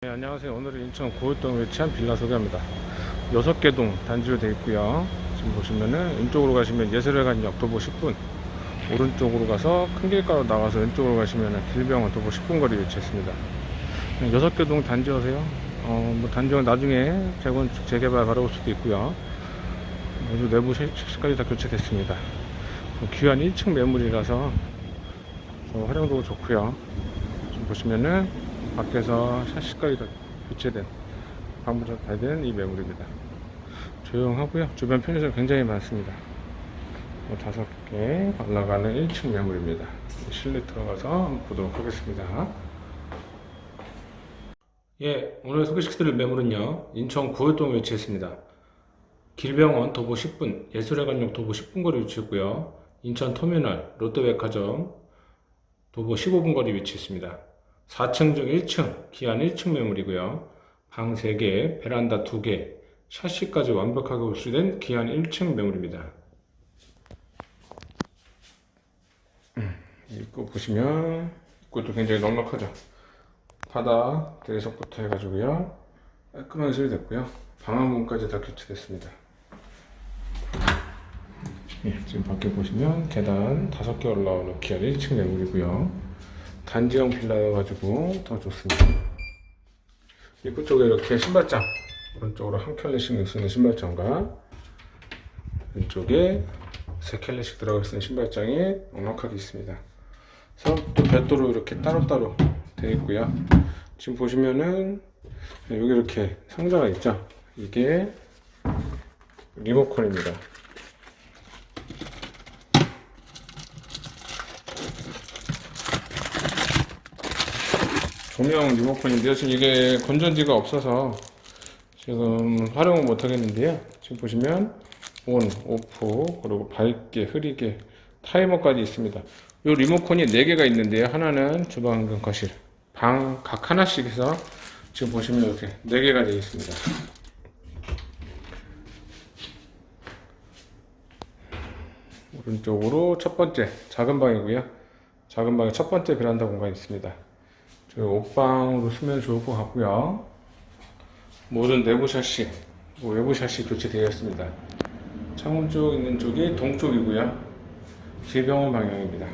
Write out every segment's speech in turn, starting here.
네, 안녕하세요. 오늘은 인천 고을동에 위치한 빌라 소개합니다. 6개 동 단지로 되어 있고요. 지금 보시면은 왼쪽으로 가시면 예술회관 역 도보 10분, 오른쪽으로 가서 큰 길가로 나가서 왼쪽으로 가시면 길병원 도보 10분 거리 위치했습니다. 6개 동 단지여서요. 어, 뭐 단지는 나중에 재건축, 재개발 바라볼 수도 있고요. 모두 내부 샤시까지 다 교체됐습니다. 뭐 귀한 1층 매물이라서 어, 활용도가 좋고요. 지금 보시면은 밖에서 샤시까지 다 교체된 방부터 다된 이 매물입니다. 조용하고요. 주변 편의점 굉장히 많습니다. 뭐 다섯 개 올라가는 1층 매물입니다. 실내 들어가서 한번 보도록 하겠습니다. 예, 오늘 소개시켜드릴 매물은요. 인천 구월동에 위치했습니다. 길병원 도보 10분, 예술회관역 도보 10분 거리 위치했고요. 인천 터미널, 롯데백화점 도보 15분 거리 위치했습니다. 4층 중 1층, 기한 1층 매물이고요. 방 3개, 베란다 2개, 샤시까지 완벽하게 흡수된 기한 1층 매물입니다. 음, 입구 보시면 입구도 굉장히 넉넉하죠. 바닥 대리석부터 해가지고요. 깔끔하게 처리됐고요. 방화문까지 다 교체됐습니다. 예, 지금 밖에 보시면 계단 5개 올라오는 기한 1층 매물이고요. 단지형 빌라여가지고 더 좋습니다. 입구 쪽에 이렇게 신발장 오른쪽으로 한 켤레씩 쓰는 신발장과 왼쪽에 세 켤레씩 들어가 있는 신발장이 넉넉하게 있습니다. 그래서 또 별도로 이렇게 따로따로 되어 있고요. 지금 보시면은 여기 이렇게 상자가 있죠. 이게 리모컨입니다. 조명 리모컨인데요. 지금 이게 건전지가 없어서 지금 활용을 못 하겠는데요. 지금 보시면 온, 오프, 그리고 밝게, 흐리게 타이머까지 있습니다. 이 리모컨이 4개가 있는데요. 하나는 주방 거실, 방 각 하나씩 해서 지금 보시면 이렇게 4개가 되어 있습니다. 오른쪽으로 첫 번째 작은 방이고요. 작은 방에 첫 번째 베란다 공간이 있습니다. 저희 옷방으로 쓰면 좋을 것 같고요. 모든 내부 샤시, 뭐 외부 샤시 교체되어 있습니다. 창문 쪽 있는 쪽이 동쪽이고요. 질병원 방향입니다.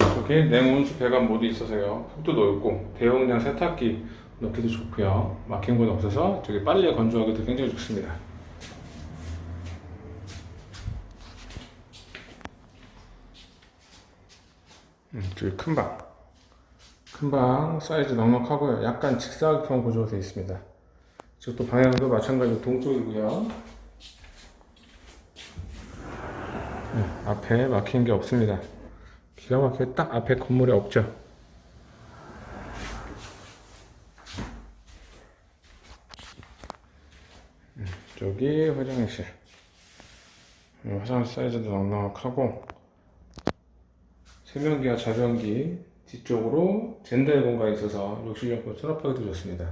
이렇게 냉온수 배관 모두 있어서요. 폭도 넓고 대용량 세탁기 넣기도 좋고요. 막힌 곳 없어서 저기 빨래 건조하기도 굉장히 좋습니다. 음, 저기 큰 방. 큰방 사이즈 넉넉하고요. 약간 직사각형 구조로 되어 있습니다. 이것도 방향도 마찬가지로 동쪽이고요. 네, 앞에 막힌 게 없습니다. 기가 막히게 딱 앞에 건물에 없죠. 음, 저기 화장실. 음, 화장실 사이즈도 넉넉하고 세면기와 자변기 뒤쪽으로 젠더의 공간이 있어서 욕실용품 수납하기도 좋습니다.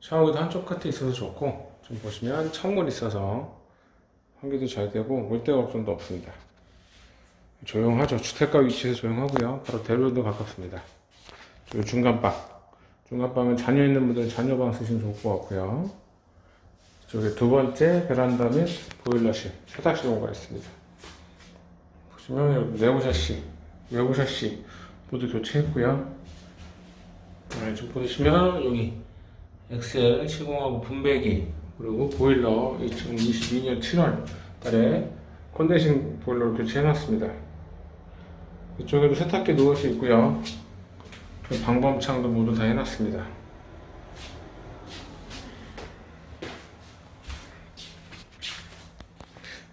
샤워기도 한쪽 끝에 있어서 좋고 좀 보시면 창문이 있어서 환기도 잘 되고 물때 걱정도 없습니다. 조용하죠. 주택가 위치에서 조용하고요. 바로 대로도 가깝습니다. 그리고 중간방. 중간방은 자녀 있는 분들은 자녀방 쓰시면 좋을 것 같고요. 이쪽에 두 번째 베란다 및 보일러실, 세탁실 공간 있습니다. 보시면 여기 내부 샤시, 외부 샤시 모두 교체했고요. 네, 지금 보시면 여기 엑셀 시공하고 분배기 그리고 보일러 2022년 7월 달에 컨덴싱 보일러를 교체해놨습니다. 이쪽에도 세탁기 수 있고요. 그 방범창도 모두 다 해놨습니다.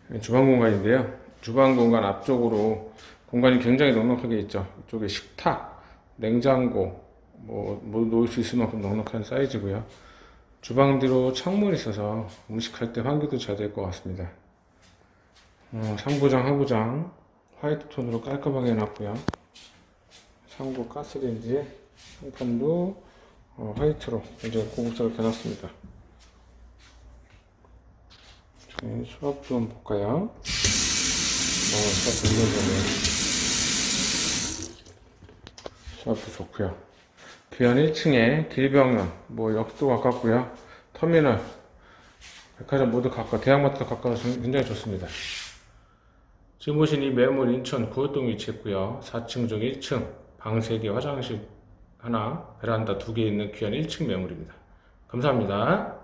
네, 주방 공간인데요. 주방 공간 앞쪽으로 공간이 굉장히 넉넉하게 있죠. 이쪽에 식탁, 냉장고, 뭐, 뭐 놓을 수 있을 만큼 넉넉한 사이즈고요. 주방 뒤로 창문이 있어서 음식할 때 환기도 잘 될 것 같습니다. 어, 상부장, 하부장 화이트 톤으로 깔끔하게 해놨고요. 상부 가스레인지 상판도 어, 화이트로 굉장히 고급스럽게 해놨습니다. 저희 수압 좀 볼까요? 어, 수압 좋 수압도 좋고요. 귀한 1층에 길병원, 뭐 역도 가깝고요. 터미널, 백화점 모두 가까워, 대학마트도 가까워서 굉장히 좋습니다. 지금 보신 이 매물 인천 구호동 위치했고요. 4층 중 1층, 방 3개, 화장실 하나, 베란다 2개 있는 귀한 1층 매물입니다. 감사합니다.